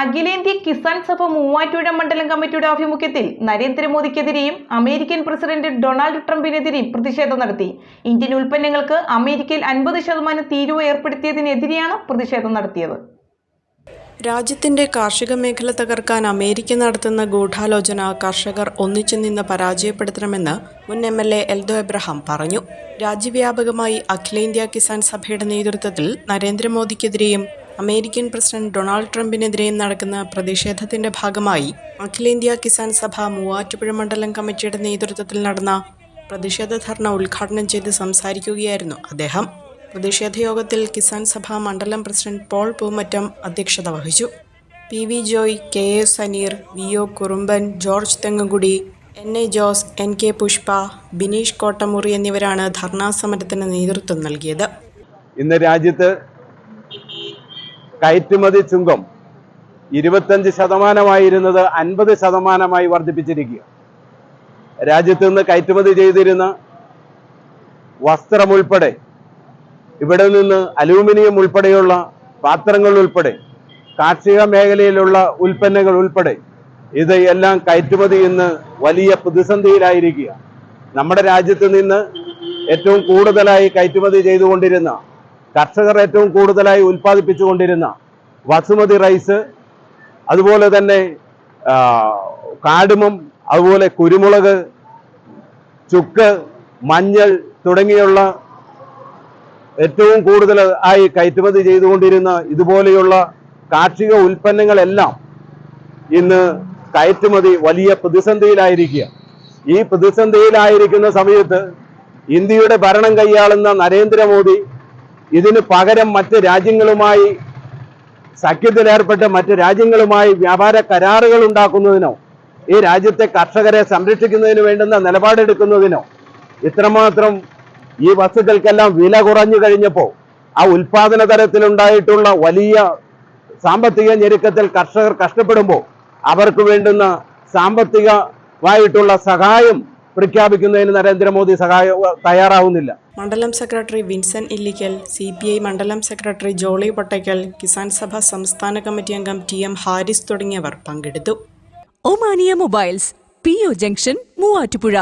അഖിലേന്ത്യാ കിസാൻ സഭ മൂവാറ്റുപുഴ മണ്ഡലം കമ്മിറ്റിയുടെ ആഭിമുഖ്യത്തിൽ നരേന്ദ്രമോദിക്കെതിരെയും അമേരിക്കൻ പ്രസിഡന്റ് ഡൊണാൾഡ് ട്രംപിനെതിരെയും പ്രതിഷേധം നടത്തി. ഇന്ത്യൻ ഉൽപ്പന്നങ്ങൾക്ക് അമേരിക്കയിൽ അൻപത് ശതമാനം തീരുവ ഏർപ്പെടുത്തിയതിനെതിരെയാണ് പ്രതിഷേധം നടത്തിയത്. രാജ്യത്തിന്റെ കാർഷിക മേഖല തകർക്കാൻ അമേരിക്ക നടത്തുന്ന ഗൂഢാലോചന കർഷകർ ഒന്നിച്ചു നിന്ന് പരാജയപ്പെടുത്തണമെന്ന് മുൻ M L A Eldho Abraham പറഞ്ഞു. രാജ്യവ്യാപകമായി അഖിലേന്ത്യാ കിസാൻ സഭയുടെ നേതൃത്വത്തിൽ നരേന്ദ്രമോദിക്കെതിരെയും അമേരിക്കൻ പ്രസിഡന്റ് ഡൊണാൾഡ് ട്രംപിനെതിരെ നടക്കുന്ന പ്രതിഷേധത്തിന്റെ ഭാഗമായി അഖിലേന്ത്യാ കിസാൻ സഭ മൂവാറ്റുപുഴ മണ്ഡലം കമ്മിറ്റിയുടെ നേതൃത്വത്തിൽ നടന്ന പ്രതിഷേധ ധർണ ഉദ്ഘാടനം ചെയ്ത് സംസാരിക്കുകയായിരുന്നു അദ്ദേഹം. പ്രതിഷേധ യോഗത്തിൽ കിസാൻ സഭ മണ്ഡലം പ്രസിഡന്റ് പോൾ പൂമറ്റം അധ്യക്ഷത വഹിച്ചു. P V Joy K A Saneer V O Kurumban George Thengukudi N A Jose N K Pushpa Bineesh Kottamuri എന്നിവരാണ് ധർണാ സമരത്തിന് നേതൃത്വം നൽകിയത്. ഇന്ന് രാജ്യത്ത് കയറ്റുമതി ചുങ്കം ഇരുപത്തഞ്ച് ശതമാനമായിരുന്നത് അൻപത് ശതമാനമായി വർദ്ധിപ്പിച്ചിരിക്കുക രാജ്യത്ത് നിന്ന് കയറ്റുമതി ചെയ്തിരുന്ന വസ്ത്രം ഉൾപ്പെടെ ഇവിടെ നിന്ന് അലൂമിനിയം ഉൾപ്പെടെയുള്ള പാത്രങ്ങൾ ഉൾപ്പെടെ കാർഷിക മേഖലയിലുള്ള ഉൽപ്പന്നങ്ങൾ ഉൾപ്പെടെ ഇത് എല്ലാം കയറ്റുമതി ഇന്ന് വലിയ പ്രതിസന്ധിയിലായിരിക്കുക നമ്മുടെ രാജ്യത്ത് നിന്ന് ഏറ്റവും കൂടുതലായി കയറ്റുമതി ചെയ്തുകൊണ്ടിരുന്ന കർഷകർ ഏറ്റവും കൂടുതലായി ഉൽപ്പാദിപ്പിച്ചുകൊണ്ടിരുന്ന വസുമതി റൈസ് അതുപോലെ തന്നെ കാടുമം അതുപോലെ കുരുമുളക് ചുക്ക് മഞ്ഞൾ തുടങ്ങിയുള്ള ഏറ്റവും കൂടുതൽ ആയി കയറ്റുമതി ചെയ്തുകൊണ്ടിരുന്ന ഇതുപോലെയുള്ള കാർഷിക ഉൽപ്പന്നങ്ങളെല്ലാം ഇന്ന് കയറ്റുമതി വലിയ പ്രതിസന്ധിയിലായിരിക്കുക. ഈ പ്രതിസന്ധിയിലായിരിക്കുന്ന സമയത്ത് ഇന്ത്യയുടെ ഭരണം കൈയാളുന്ന നരേന്ദ്രമോദി ഇതിന് പകരം മറ്റ് രാജ്യങ്ങളുമായി സഖ്യത്തിലേർപ്പെട്ട് മറ്റ് രാജ്യങ്ങളുമായി വ്യാപാര കരാറുകൾ ഉണ്ടാക്കുന്നതിനോ ഈ രാജ്യത്തെ കർഷകരെ സംരക്ഷിക്കുന്നതിന് വേണ്ടുന്ന നിലപാടെടുക്കുന്നതിനോ ഇത്രമാത്രം ഈ വസ്തുക്കൾക്കെല്ലാം വില കുറഞ്ഞു കഴിഞ്ഞപ്പോൾ ആ ഉൽപാദന തരത്തിലുണ്ടായിട്ടുള്ള വലിയ സാമ്പത്തിക ഞെരുക്കത്തിൽ കർഷകർ കഷ്ടപ്പെടുമ്പോൾ അവർക്ക് വേണ്ടുന്ന സാമ്പത്തികമായിട്ടുള്ള സഹായം പ്രഖ്യാപിക്കുന്നതിന് നരേന്ദ്രമോദി സഹായ തയ്യാറാവുന്നില്ല. മണ്ഡലം secretary Vincent Illickal C P I മണ്ഡലം സെക്രട്ടറി ജോളി പൊട്ടയ്ക്കൽ കിസാൻ സഭ സംസ്ഥാന കമ്മിറ്റി അംഗം ടി എം ഹാരിസ് തുടങ്ങിയവർ പങ്കെടുത്തു. Omania mobiles P O junction Muvattupuzha.